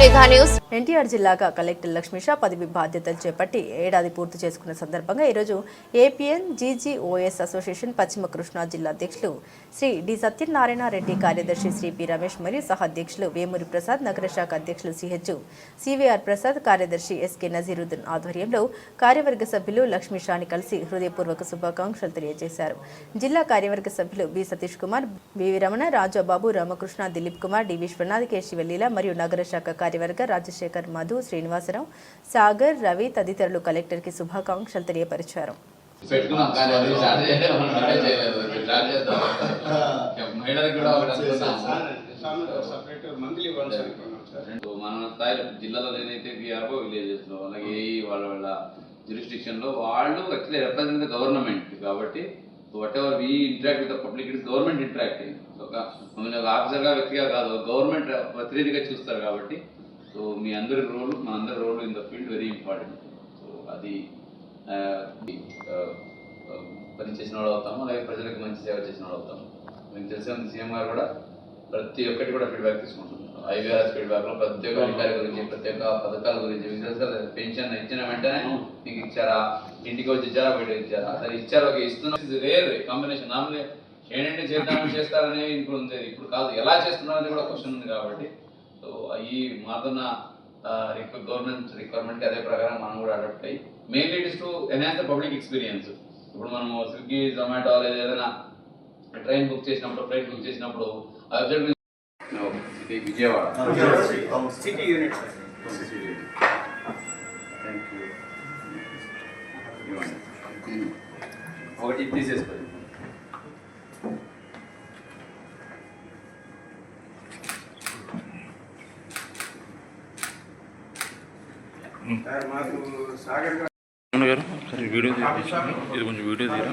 News. NTR జిల్లాగా collector Lakshmisha పదవి బాధ్యతలు చేపట్టి ఏడాది పూర్తి చేసుకున్న సందర్భంగా ఈరోజు ఏపీఎన్ జీజీఓఎస్ అసోసియేషన్ పశ్చిమ కృష్ణా జిల్లా అధ్యక్షులు శ్రీ డి సత్యనారాయణ రెడ్డి కార్యదర్శి శ్రీ పి రమేష్ మరియు సహ అధ్యక్షులు వేమూరి ప్రసాద్ నగర శాఖ అధ్యక్షులు సిహెచ్ సివిఆర్ ప్రసాద్ కార్యదర్శి ఎస్కే నజీరుద్దీన్ ఆధ్వర్యంలో కార్యవర్గ సభ్యులు లక్ష్మీషాని కలిసి హృదయపూర్వక శుభాకాంక్షలు తెలియజేశారు. జిల్లా కార్యవర్గ సభ్యులు B Satish Kumar B V Ramana Rajababu Ramakrishna Dileep Kumar D Viswanath K Sivaleela మరియు నగర శాఖ కార్యవర్గ రాజశేఖర్ మధు శ్రీనివాసరావు సాగర్ రవి తదితరులు కలెక్టర్కి శుభాకాంక్షలు తెలియపరిచారు. మనం సో స్థాయిలో జిల్లాలో ఏదైతే విఆర్ఓ విలేజెస్లో అలాగే ఏఈ వాళ్ళ వాళ్ళ జ్యూరిస్డిక్షన్లో వాళ్ళు యాక్చువల్లీ రిప్రజెంట్ గవర్నమెంట్ కాబట్టి whatever we interact with public it government interacting ఒక మమ్మల్ని ఒక ఆఫీసర్గా వ్యక్తిగా కాదు గవర్నమెంట్ ప్రతినిధిగా చూస్తారు కాబట్టి సో మీ అందరి రోల్ మన అందరి role in the field very important. So అది పని చేసిన వాళ్ళు అవుతాము అలాగే ప్రజలకు మంచి సేవ చేసిన వాళ్ళు అవుతాము మీకు తెలిసిన సీఎం గారు కూడా ప్రతి ఒక్కటి కూడా ఫీడ్బ్యాక్ తీసుకుంటున్నారు. ఐవీఆర్ఎస్ ఫీడ్బ్యాక్లో ప్రతి ఒక్క అధికారి గురించి ప్రతి ఒక్క పథకాల గురించి మీకు తెలుసు పెన్షన్ ఇచ్చిన వెంటనే మీకు ఇచ్చారా ఇంటికి వచ్చి ఇచ్చారా బయట ఇచ్చారా అసలు ఇచ్చారు ఇస్తున్న రేర్ కాంబినేషన్ నార్మల్ ఏంటంటే చేద్దామని చేస్తారనే ఇప్పుడు ఉంది. ఇప్పుడు కాదు ఎలా చేస్తున్నారు అనేది కూడా క్వశ్చన్ ఉంది కాబట్టి. సో ఈ మారుతున్న గవర్నమెంట్ రిక్వైర్మెంట్ అదే ప్రకారం మనం కూడా అడాప్ట్ అయ్యి mainly it is to enhance the public experience ఇప్పుడు మనము స్విగ్గీ జొమాటో లేదా ఏదైనా ట్రైన్ బుక్ చేసినప్పుడు ఫ్లైట్ బుక్ చేసినప్పుడు ఆ వెబ్సైట్ ఇది విజయవాడ. City unit. ఒకటి తీసేసుకోండి సార్ మాకు సాగర్ గారు అవును గారు సరే వీడియో ఇది కొంచెం వీడియో తీరా